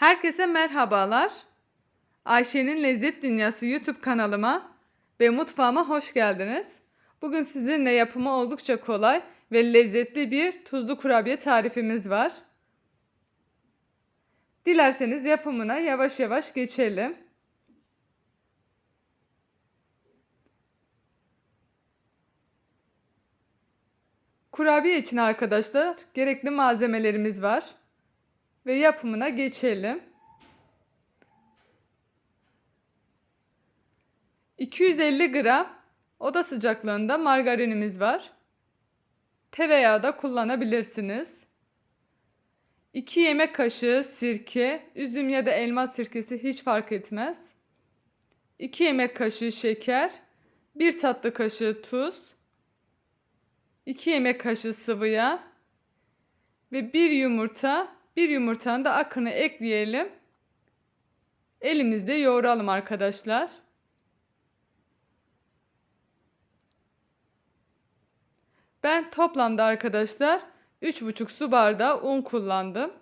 Herkese merhabalar. Ayşe'nin Lezzet Dünyası YouTube kanalıma ve mutfağıma hoş geldiniz. Bugün sizinle yapımı oldukça kolay ve lezzetli bir tuzlu kurabiye tarifimiz var. Dilerseniz yapımına yavaş yavaş geçelim. Kurabiye için arkadaşlar gerekli malzemelerimiz var ve yapımına geçelim. 250 gram oda sıcaklığında margarinimiz var. Tereyağı da kullanabilirsiniz. 2 yemek kaşığı sirke, üzüm ya da elma sirkesi hiç fark etmez. 2 yemek kaşığı şeker, 1 tatlı kaşığı tuz, 2 yemek kaşığı sıvı yağ ve 1 yumurta bir yumurtanın da akını ekleyelim. Elimizde yoğuralım arkadaşlar. Ben toplamda arkadaşlar 3,5 su bardağı un kullandım.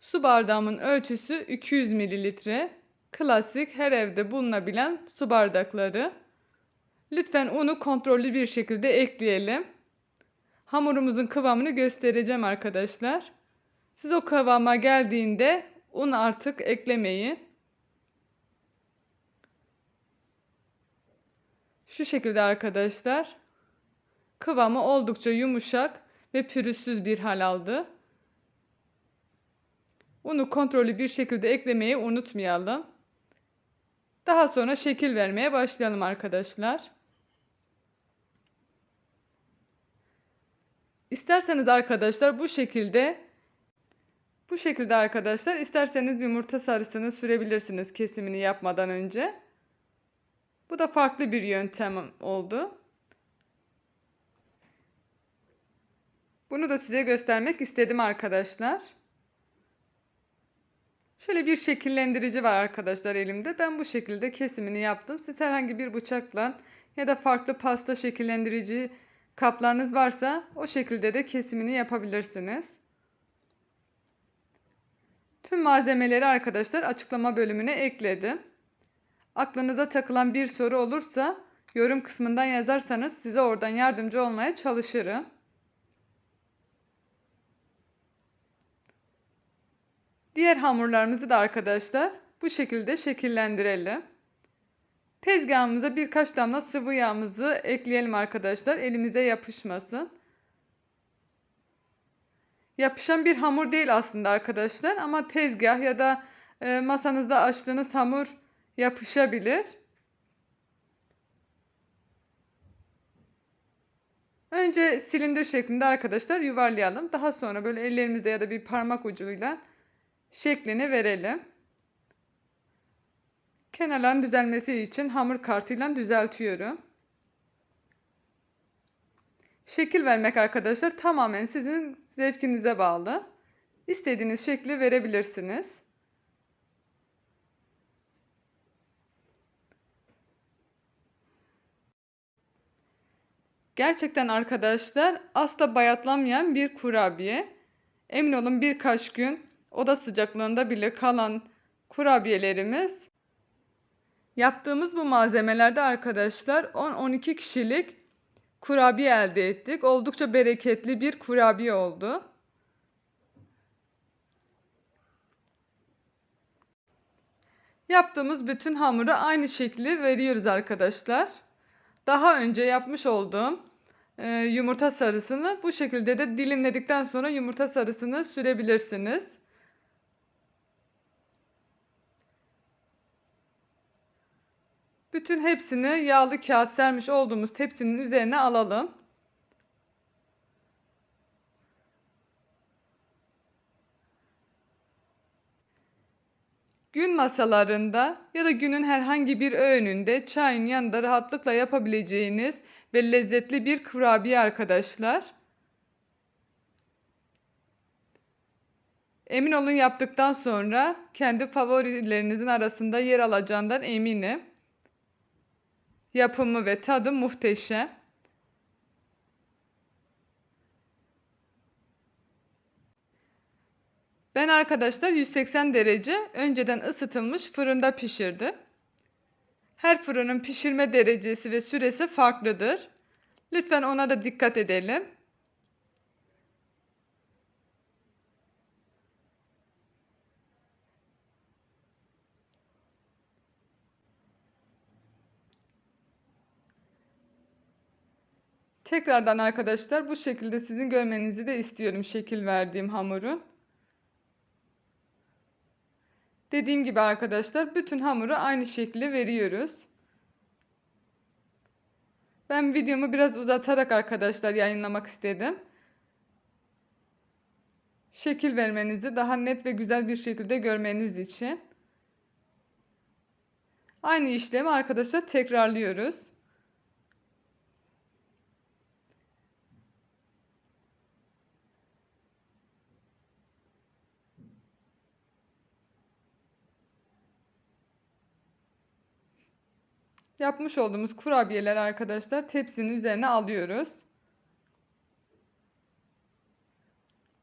Su bardağımın ölçüsü 200 mililitre. Klasik her evde bulunabilen su bardakları. Lütfen unu kontrollü bir şekilde ekleyelim. Hamurumuzun kıvamını göstereceğim arkadaşlar. Siz o kıvama geldiğinde un artık eklemeyin. Şu şekilde arkadaşlar. Kıvamı oldukça yumuşak ve pürüzsüz bir hal aldı. Unu kontrollü bir şekilde eklemeyi unutmayalım. Daha sonra şekil vermeye başlayalım arkadaşlar. İsterseniz arkadaşlar bu şekilde bu şekilde arkadaşlar isterseniz yumurta sarısını sürebilirsiniz kesimini yapmadan önce. Bu da farklı bir yöntem oldu. Bunu da size göstermek istedim arkadaşlar. Şöyle bir şekillendirici var arkadaşlar elimde. Ben bu şekilde kesimini yaptım. Siz herhangi bir bıçakla ya da farklı pasta şekillendirici kaplarınız varsa o şekilde de kesimini yapabilirsiniz. Tüm malzemeleri arkadaşlar açıklama bölümüne ekledim. Aklınıza takılan bir soru olursa yorum kısmından yazarsanız size oradan yardımcı olmaya çalışırım. Diğer hamurlarımızı da arkadaşlar bu şekilde şekillendirelim. Tezgahımıza birkaç damla sıvı yağımızı ekleyelim arkadaşlar. Elimize yapışmasın. Yapışan bir hamur değil aslında arkadaşlar ama tezgah ya da e, masanızda açtığınız hamur yapışabilir. Önce silindir şeklinde arkadaşlar yuvarlayalım. Daha sonra böyle ellerimizde ya da bir parmak ucuyla şeklini verelim. Kenarların düzelmesi için hamur kartıyla düzeltiyorum. Şekil vermek arkadaşlar tamamen sizin zevkinize bağlı. İstediğiniz şekli verebilirsiniz. Gerçekten arkadaşlar asla bayatlanmayan bir kurabiye. Emin olun birkaç gün oda sıcaklığında bile kalan kurabiyelerimiz. Yaptığımız bu malzemelerde arkadaşlar 10-12 kişilik kurabiye elde ettik. Oldukça bereketli bir kurabiye oldu. Yaptığımız bütün hamuru aynı şekli veriyoruz arkadaşlar. Daha önce yapmış olduğum e, yumurta sarısını bu şekilde de dilimledikten sonra yumurta sarısını sürebilirsiniz. Bütün hepsini yağlı kağıt sermiş olduğumuz tepsinin üzerine alalım. Gün masalarında ya da günün herhangi bir öğününde çayın yanında rahatlıkla yapabileceğiniz ve lezzetli bir kurabiye arkadaşlar. Emin olun yaptıktan sonra kendi favorilerinizin arasında yer alacağından eminim. Yapımı ve tadı muhteşem. Ben arkadaşlar 180 derece önceden ısıtılmış fırında pişirdim. Her fırının pişirme derecesi ve süresi farklıdır. Lütfen ona da dikkat edelim. Tekrardan arkadaşlar bu şekilde sizin görmenizi de istiyorum şekil verdiğim hamurun. Dediğim gibi arkadaşlar bütün hamuru aynı şekilde veriyoruz. Ben videomu biraz uzatarak arkadaşlar yayınlamak istedim. Şekil vermenizi daha net ve güzel bir şekilde görmeniz için. Aynı işlemi arkadaşlar tekrarlıyoruz. Yapmış olduğumuz kurabiyeler arkadaşlar tepsinin üzerine alıyoruz.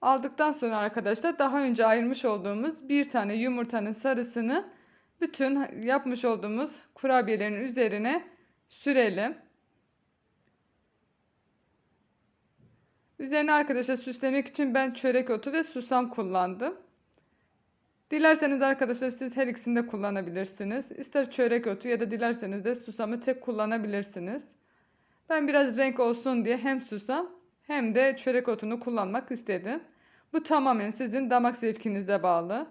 Aldıktan sonra arkadaşlar daha önce ayırmış olduğumuz bir tane yumurtanın sarısını bütün yapmış olduğumuz kurabiyelerin üzerine sürelim. Üzerine arkadaşlar süslemek için ben çörek otu ve susam kullandım. Dilerseniz arkadaşlar siz her ikisini de kullanabilirsiniz. İster çörek otu ya da dilerseniz de susamı tek kullanabilirsiniz. Ben biraz renk olsun diye hem susam hem de çörek otunu kullanmak istedim. Bu tamamen sizin damak zevkinize bağlı.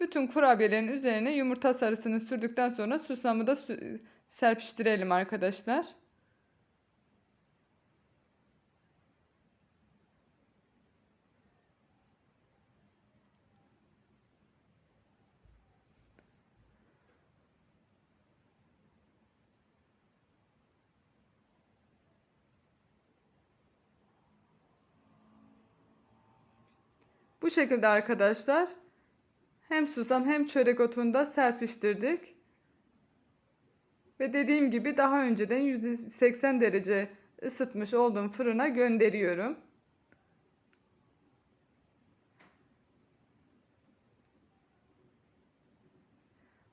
Bütün kurabiyelerin üzerine yumurta sarısını sürdükten sonra susamı da serpiştirelim arkadaşlar. Bu şekilde arkadaşlar hem susam hem çörek otunu da serpiştirdik. Ve dediğim gibi daha önceden 180 derece ısıtmış olduğum fırına gönderiyorum.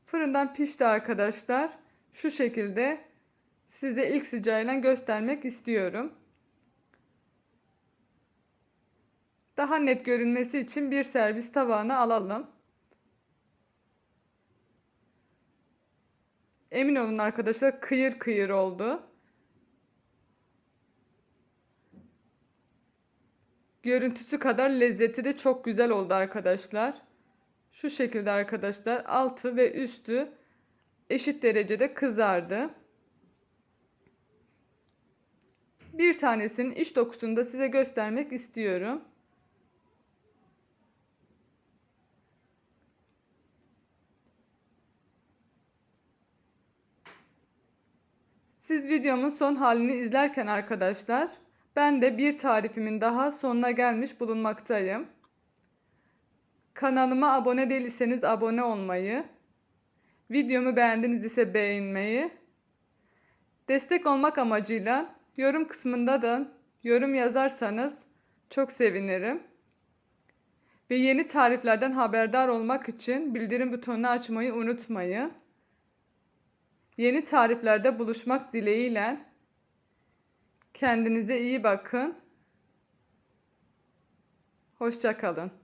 Fırından pişti arkadaşlar. Şu şekilde size ilk sıcağıyla göstermek istiyorum. Daha net görünmesi için bir servis tabağına alalım. Emin olun arkadaşlar kıyır kıyır oldu. Görüntüsü kadar lezzeti de çok güzel oldu arkadaşlar. Şu şekilde arkadaşlar altı ve üstü eşit derecede kızardı. Bir tanesinin iç dokusunu da size göstermek istiyorum. Siz videomun son halini izlerken arkadaşlar ben de bir tarifimin daha sonuna gelmiş bulunmaktayım. Kanalıma abone değilseniz abone olmayı, videomu beğendiniz ise beğenmeyi, destek olmak amacıyla yorum kısmında da yorum yazarsanız çok sevinirim. Ve yeni tariflerden haberdar olmak için bildirim butonunu açmayı unutmayın. Yeni tariflerde buluşmak dileğiyle kendinize iyi bakın. Hoşça kalın.